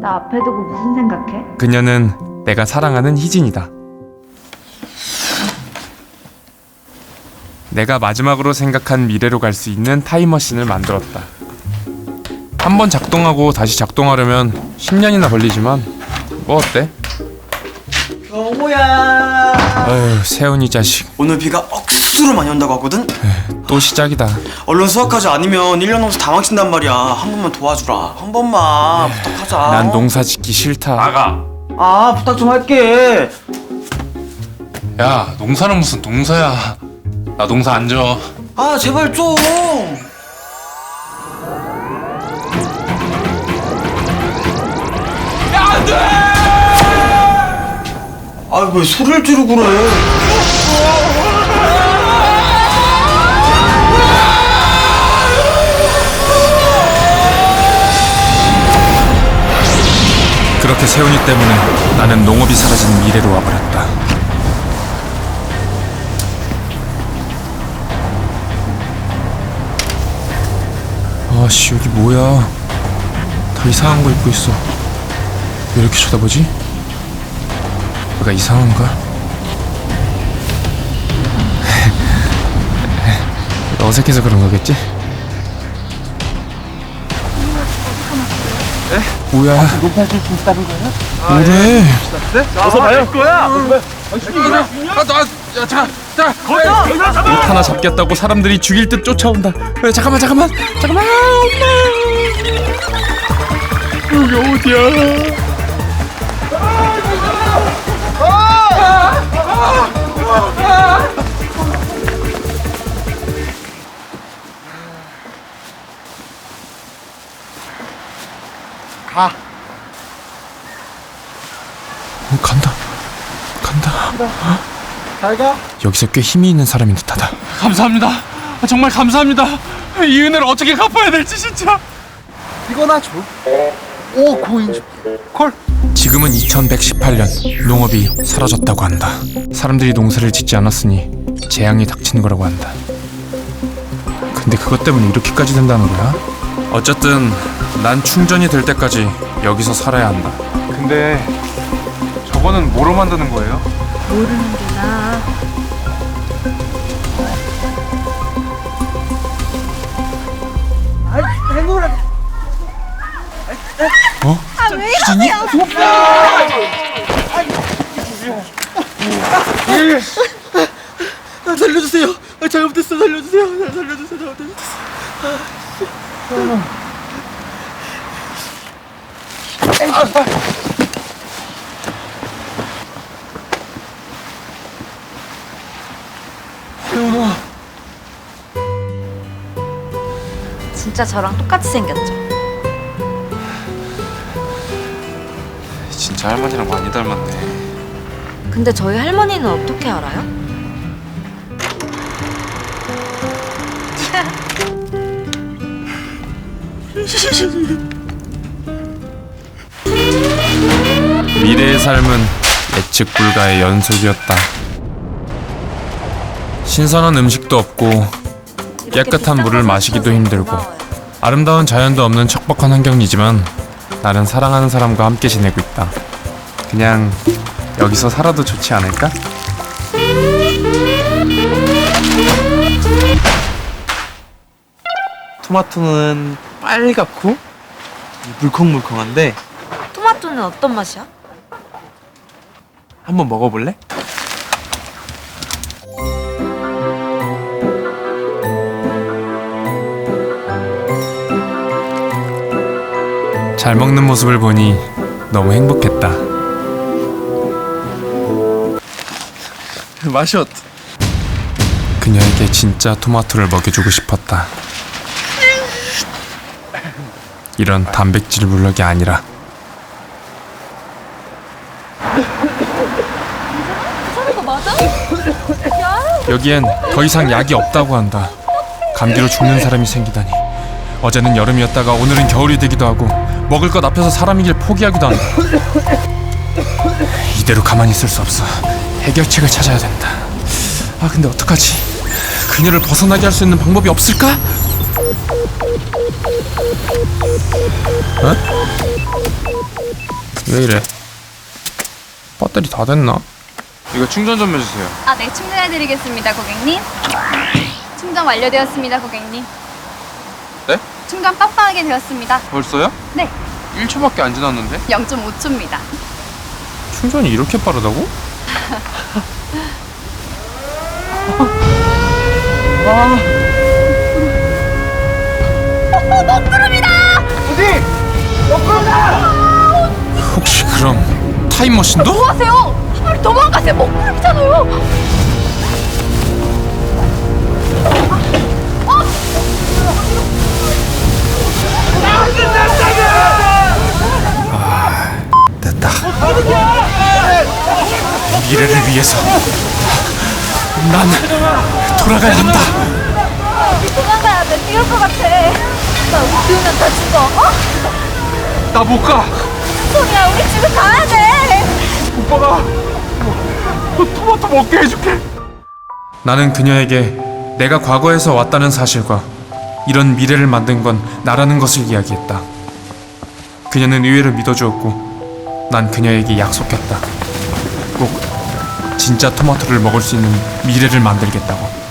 나 앞에 두고 무슨 생각해? 그녀는 내가 사랑하는 희진이다. 내가 마지막으로 생각한 미래로 갈 수 있는 타임머신을 만들었다. 한 번 작동하고 다시 작동하려면 10년이나 걸리지만 뭐 어때? 경호야 아유 세훈이 자식 오늘 비가 억수 로 많이 온다고 하거든? 또 시작이다. 얼른 수학하지 않으면 1년 넘어서 다 망친단 말이야 한 번만 도와주라 한 번만 부탁하자 난 농사 짓기 싫다. 나가. 아 부탁 좀 할게 야, 농사는 무슨 농사야. 나 농사 안 져. 아 제발 좀 아, 왜 소리를 지르고 그래? 그렇게 세훈이 때문에 나는 농업이 사라진 미래로 와버렸다. 아씨 여기 뭐야? 다 이상한 거 입고 있어. 왜 이렇게 쳐다보지? 내가 이상한가? 어색해서 그런 거겠지? 에? 뭐야? 높아질 수 있다는 거예요? 뭐래? 어서 봐요. 거야. 옷 하나 잡겠다고 사람들이 죽일 듯 쫓아온다. 에, 잠깐만, 잠깐만, 잠깐만, 엄마. 여기 어디야? 가. 어, 간다, 간다. 잘 가. 여기서 꽤 힘이 있는 사람인 듯하다. 감사합니다. 정말 감사합니다. 이 은혜를 어떻게 갚아야 될지 진짜. 이거 나 줘. 오 고인 줘. 콜. 지금은 2118년 농업이 사라졌다고 한다. 사람들이 농사를 짓지 않았으니 재앙이 닥치는 거라고 한다. 근데 그것 때문에 이렇게까지 된다는 거야? 어쨌든 난 충전이 될 때까지 여기서 살아야 한다. 근데 저거는 뭐로 만드는 거예요? 모르는 게 나아. 아이 해놓으라. 어? 아, 살려주세요 아, 잘못했어 살려주세요 살려주세요 잘못했어 진짜 저랑 똑같이 생겼죠? 진짜 할머니랑 많이 닮았네. 근데 저희 할머니는 어떻게 알아요? 미래의 삶은 예측 불가의 연속이었다. 신선한 음식도 없고 깨끗한 물을 거 마시기도 힘들고. 아름다운 자연도 없는 척박한 환경이지만 나는 사랑하는 사람과 함께 지내고 있다. 그냥 여기서 살아도 좋지 않을까? 토마토는 빨갛고 물컹물컹한데 토마토는 어떤 맛이야? 한번 먹어볼래? 잘 먹는 모습을 보니 너무 행복했다. 맛이 어때? 그녀에게 진짜 토마토를 먹여주고 싶었다. 이런 단백질 물럭이 아니라 여기엔 더 이상 약이 없다고 한다. 감기로 죽는 사람이 생기다니. 어제는 여름이었다가 오늘은 겨울이 되기도 하고 먹을 것 앞에서 사람이길 포기하기도 한다. 이대로 가만히 있을 수 없어. 해결책을 찾아야 된다. 아 근데 어떡하지? 그녀를 벗어나게 할 수 있는 방법이 없을까? 왜 이래? 배터리 다 됐나? 이거 충전 좀 해주세요. 아, 네, 충전해드리겠습니다, 고객님. 충전 완료되었습니다, 고객님. 네? 충전 빡빡하게 되었습니다. 벌써요? 네, 1초밖에 안 지났는데? 0.5초입니다. 충전이 이렇게 빠르다고? 혹 타임머신도? 뭐하세요? 빨리 도망가세요, 먹구름이잖아요. 됐다. 미래를 위해서 난 돌아가야 한다. 도망가야 돼, 뛰을 것 같아. 나 웃기면 다 죽어, 어? 나 못 가! 소리야, 우리 집에 가야 돼. 오빠가 너 토마토 먹게 해줄게! 나는 그녀에게 내가 과거에서 왔다는 사실과 이런 미래를 만든 건 나라는 것을 이야기했다. 그녀는 의외로 믿어주었고 난 그녀에게 약속했다. 꼭 진짜 토마토를 먹을 수 있는 미래를 만들겠다고.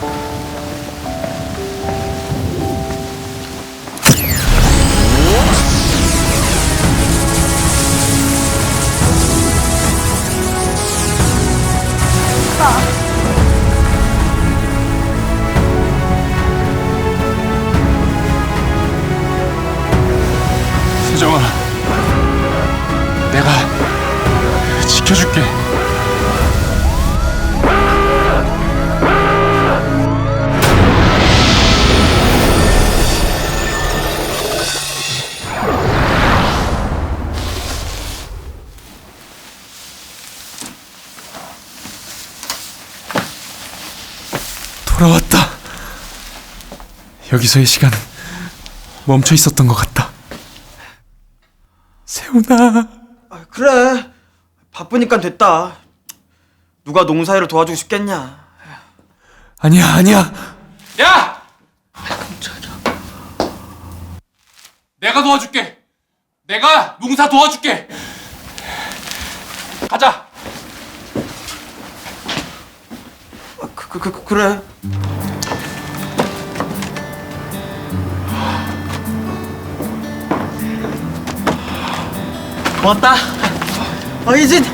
여기서의 시간은 멈춰 있었던 것 같다. 세훈아. 아, 그래 바쁘니까 됐다 누가 농사일을 도와주고 싶겠냐 아니야, 아니야. 야! 내가 도와줄게! 내가 농사 도와줄게! 가자! 아, 그, 그, 그, 그래 고맙다 어 이진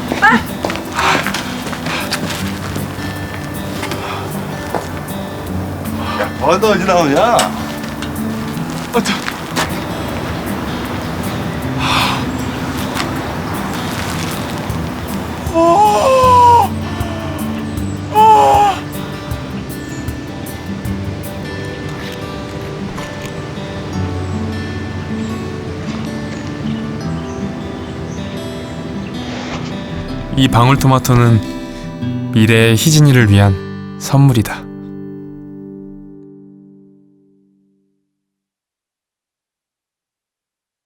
너도 어디 나오냐? 아, 저, 이 방울토마토는 미래의 희진이를 위한 선물이다.